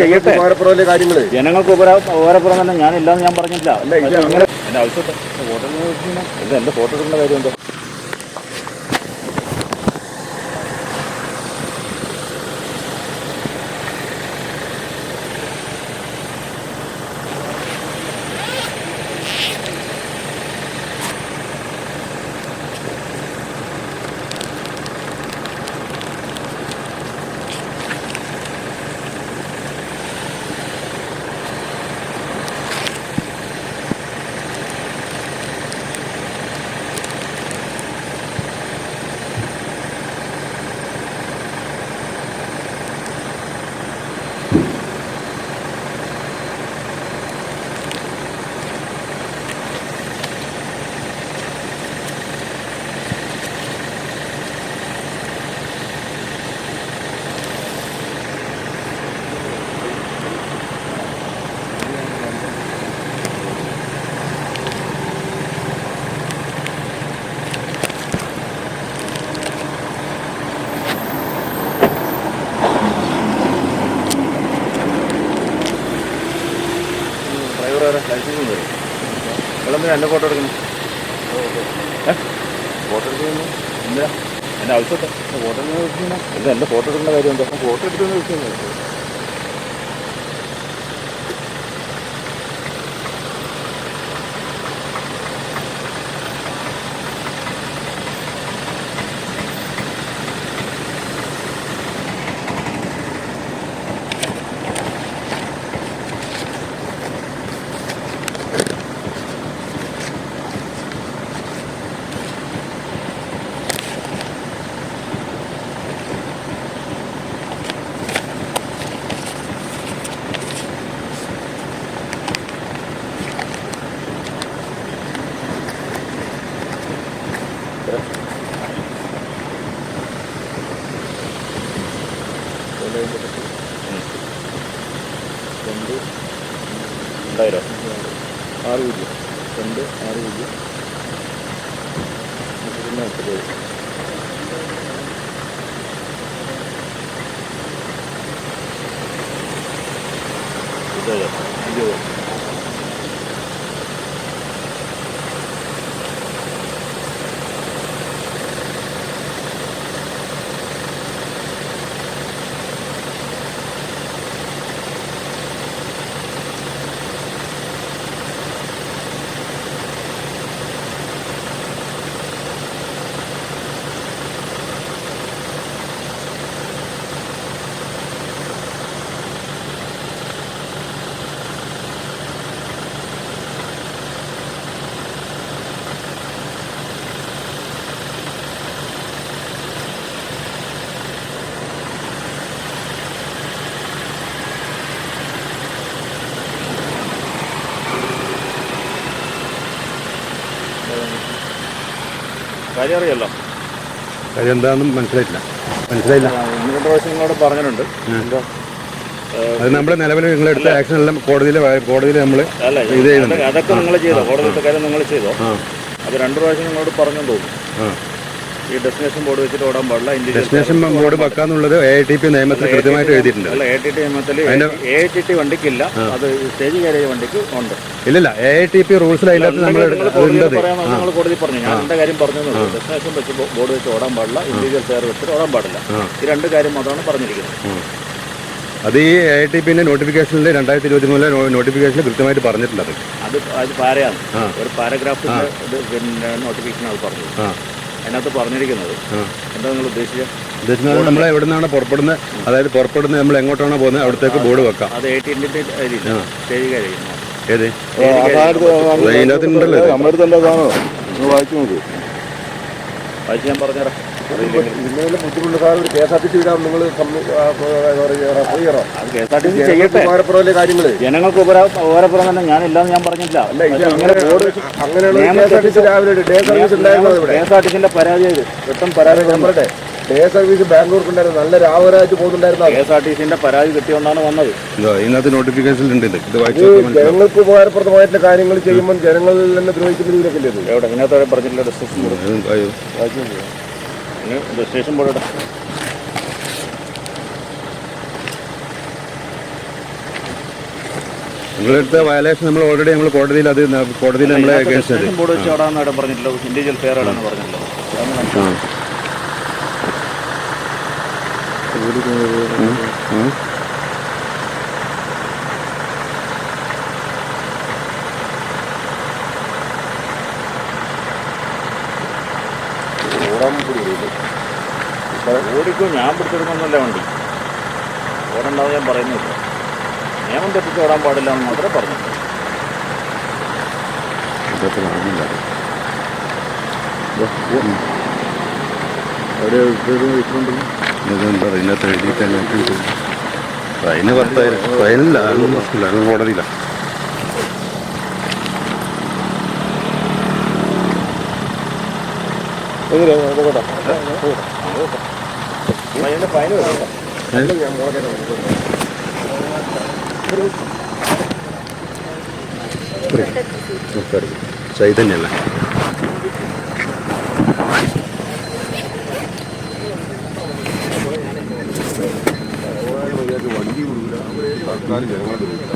ചെയ്യട്ടെ. ജനങ്ങൾക്ക് ഉപകാര ഉപകാരപ്രദം തന്നെ ഞാനില്ലാന്ന് ഞാൻ പറഞ്ഞില്ല ഇത് എന്റെ ഫോട്ടോ ഇത് എന്റെ ഫോട്ടോ എടുക്കേണ്ട കാര്യം എന്താ? ഡ്രൈവർ ആരാ വരും നിങ്ങളെന്തിനാ എന്റെ ഫോട്ടോ എടുക്കണം. ഫോട്ടോ എടുക്കുന്നു. എന്താ എന്റെ ആവശ്യത്തെ ഫോട്ടോ എടുക്കുന്ന എന്താ? എന്റെ ഫോട്ടോ എടുക്കുന്ന കാര്യം എന്താ? ഫോട്ടോ എടുക്കുന്ന വിഷയം രണ്ട് രണ്ടായിരം ആറ് പൂജ്യം രണ്ട് ആറ് പൂജ്യം മുപ്പത്തൊന്ന് നാൽപ്പത്തേഴ് കാര്യം അറിയാലോ. കാര്യം എന്താണെന്നും മനസ്സിലായിട്ടില്ല. മനസ്സിലായില്ല. ഒന്ന് രണ്ട് പ്രാവശ്യം നിങ്ങളോട് പറഞ്ഞിട്ടുണ്ട്. എന്താ അത് നമ്മുടെ നിലവിൽ നിങ്ങൾ എടുത്ത ആക്ഷൻ എല്ലാം കോടതിയിൽ കോടതിയിൽ നമ്മൾ അല്ല ഇത് ചെയ്യുന്നുണ്ട്. അതൊക്കെ- നിങ്ങൾ ചെയ്തോ? കോടതിയിലത്തെ കാര്യം നിങ്ങൾ ചെയ്തോ? അത് രണ്ട് പ്രാവശ്യം നിങ്ങളോട് പറഞ്ഞു തോന്നുന്നു. ഈ ഡെസ്റ്റിനേഷൻ ബോർഡ് വെച്ചിട്ട് ഓടാൻ പാടില്ല. ഡെസ്റ്റിനേഷൻ ബോർഡ് വെക്കാന്നുള്ളത് എ ടി പി നിയമത്തിൽ കൃത്യമായിട്ട് എഴുതിയിട്ടുണ്ട്. അല്ല എ ടി ടി നിയമത്തിൽ എ ടി ടി വണ്ടിക്കില്ല. അത് സ്റ്റേജ് കയറിയ വണ്ടിക്ക് ഉണ്ട്. ഇല്ലല്ല എ ടി പി റൂൾസിൽ അതിനകത്ത് നമ്മൾ നിങ്ങൾ കോടതി പറഞ്ഞു. ഞാൻ എന്റെ കാര്യം പറഞ്ഞു ഡെസ്റ്റിനേഷൻ വെച്ച് ബോർഡ് വെച്ച് ഓടാൻ പാടില്ല. ഇൻഡിവിജ്വൽ ചെയർ വെച്ചിട്ട് ഓടാൻ പാടില്ല. ഈ രണ്ട് കാര്യം അതാണ് പറഞ്ഞിരിക്കുന്നത്. അത് ഈ എ ടി പിന്നെ നോട്ടിഫിക്കേഷനിൽ രണ്ടായിരത്തി ഇരുപത്തി മൂന്നിലെ നോട്ടിഫിക്കേഷനിൽ കൃത്യമായിട്ട് പറഞ്ഞിട്ടുണ്ട് അത്. അത് പാരയാണ്. ഒരു പാരഗ്രാഫിന്റെ ഇത് പിന്നെ നോട്ടിഫിക്കേഷൻ അത് പറഞ്ഞു അതിനകത്ത് പറഞ്ഞിരിക്കുന്നത്. എന്താ നിങ്ങൾ ഉദ്ദേശിച്ചത്? ഉദ്ദേശിക്കുന്നത് നമ്മൾ എവിടെ നിന്നാണ് പുറപ്പെടുന്നത് അതായത് പുറപ്പെടുന്നത് നമ്മൾ എങ്ങോട്ടാണോ പോകുന്നത് അവിടത്തേക്ക് ബോർഡ് വെക്കാം. അത് ആ. സ്റ്റേജ് കാര്യം. ഏത്? സ്റ്റേജ് അതിനകത്ത് ഉണ്ടല്ലോ നമ്മുടെ വായിച്ചു നോക്ക്. വായിച്ച് ഞാൻ പറഞ്ഞുതരാം. ഇതിന്റെ ബുദ്ധിമുട്ട് സാർ ഒരു K S R T C വിടാൻ നിങ്ങൾ റെഫർ ചെയ്യണം അത് K S R T C ചെയ്യട്ടെ. ഉപകാരപ്രദമായ കാര്യങ്ങൾ? ജനങ്ങൾക്ക് ഉപകാര ഉപകാരപ്രദം തന്നെ ഞാനില്ലാന്ന് ഞാൻ പറഞ്ഞില്ല അല്ല ഇത് പക്ഷേ അങ്ങനെ ബോർഡ് വെച്ച് അങ്ങനെയാണ് K S R T C രാവിലെ ഡേ സർവീസ് ഉണ്ടായിരുന്നത് ഇവിടെ. കെ എസ് ആർ ടി സിന്റെ പരാതി ഡേ സർവീസ് ബാംഗ്ലൂർക്ക് നല്ല രാവിലായിട്ട് പോകുന്നുണ്ടായിരുന്നു കെ എസ് ആർ ടി സിന്റെ പരാതി കിട്ടിയോണ്ടാണ് വന്നത്. ഇതോ, ഇതിനകത്ത് നോട്ടിഫിക്കേഷനിൽ ഉണ്ട് ഇത്. ഇത് വായിച്ചു ഇത് നോക്കിയാൽ മനസ്സിലാവും. ജനങ്ങൾക്ക് ഉപകാരപ്രദമായിട്ടുള്ള കാര്യങ്ങൾ ചെയ്യുമ്പോൾ ജനങ്ങളിൽ നിന്ന് ദ്രോഹിക്കുന്ന രീതിയിലൊക്കെ ഇല്ലേ ഇത്? എവിടെ? ഇതിനകത്ത് പറഞ്ഞിട്ടില്ല ഡെസ്റ്റിനേഷൻ രജിസ്ട്രേഷൻ ബോർഡ് ഇടാം നിങ്ങളെടുത്ത വയലേഷൻ നമ്മൾ ഓൾറെഡി നമ്മൾ കോടതിയിൽ അത് കോടതിയിൽ നമ്മളെ രജിസ്ട്രേഷൻ ബോർഡ് വെച്ച് അവിടെ ഇടാൻ പറഞ്ഞിട്ടുള്ളത്. ഇൻഡിവിജ്വൽ ഫെയർ ഇടാന്ന് പറഞ്ഞിട്ടുള്ളത്. ഓടാൻ കൂടി ഇപ്പം ഓടിക്കോ ഞാൻ പിടിച്ചെടുക്കുന്നല്ല വണ്ടി. ഓടണ്ടാവും ഞാൻ പറയുന്നില്ല. നിയമം തെറ്റിച്ച് ഓടാൻ പാടില്ല എന്ന് മാത്രമേ പറഞ്ഞിട്ടുള്ളൂ ഇതെന്താ ഇതിനകത്ത് എഴുതിയിട്ട് ഫൈന് പത്തായിരം. ഫൈനില്ല അത് ചൈതന്യല്ല? വണ്ടി കൊടുക്കില്ല അവരെ സർക്കാർ ജനങ്ങളെ